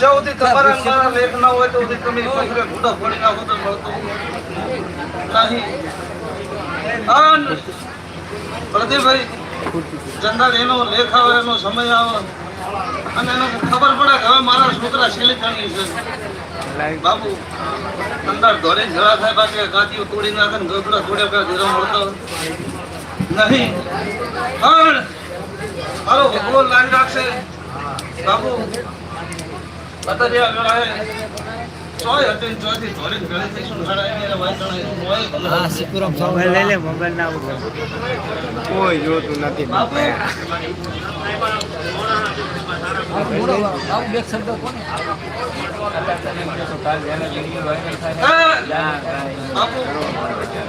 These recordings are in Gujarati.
કોઈ? જ્યાં સુધી તમારા મારા લેખ ના હોય તો સુધી તમે પકડે ઘૂંટા ફોડી નાખો તો મળતો નહીં. પ્રદીપભાઈ જનરલ એનો લેખ આવે એનો સમય આવે અને એને ખબર પડે કે હવે મારા છોકરા શેલી કાઢી છે. બાબુ અંદર ધોરે જળા થાય બાકી ગાદીઓ તોડી નાખે ને ગોગડા તોડે કે ધીરો મળતો નહીં. પણ મારો ભગવાન લાવી રાખશે. બાબુ કોઈ જોતું નથી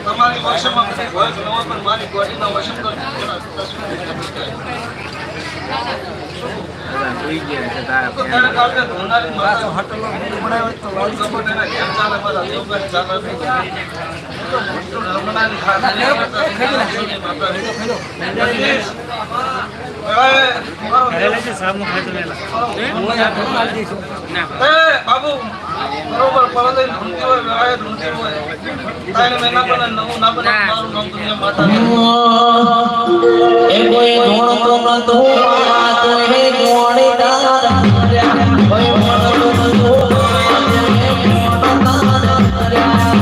તમારી ભાષામાં હોય પણ મારી બોડીના વશન તો તેને કારણે ધોનારી માતા હોટલો બનાવ્યો તો રોજ ગમે તેના ઘેર ચાલે મારા દેવગઢ ચાલે તો મોટું રમણાની ખાતરી માતા જગદીશ, હવે મારો દેવ- સામુ ખાતું લેલા એ બાબુ બરોબર પરદે ઢૂંઢતી હોય વેળાએ ઢૂંઢતી હોય ત્રણ મહિના પર નવું ના. બને મારું નામ દુનિયા માતા એ કોઈ ધોણતો ન તો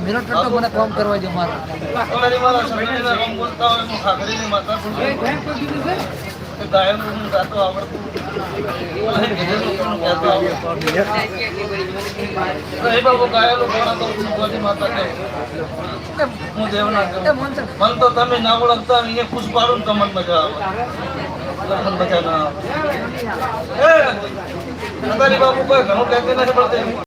મિનિટ ટટ્ટો મને કામ કરવા દો મારો ગાયનું હું આવડતું. મન તો તમે ના ઓળખતા અહીંયા ખુશ પાડું ને તમને મન મજા આવે મજા ના બાબુ કોઈ ઘણું કહેતી નથી પડતી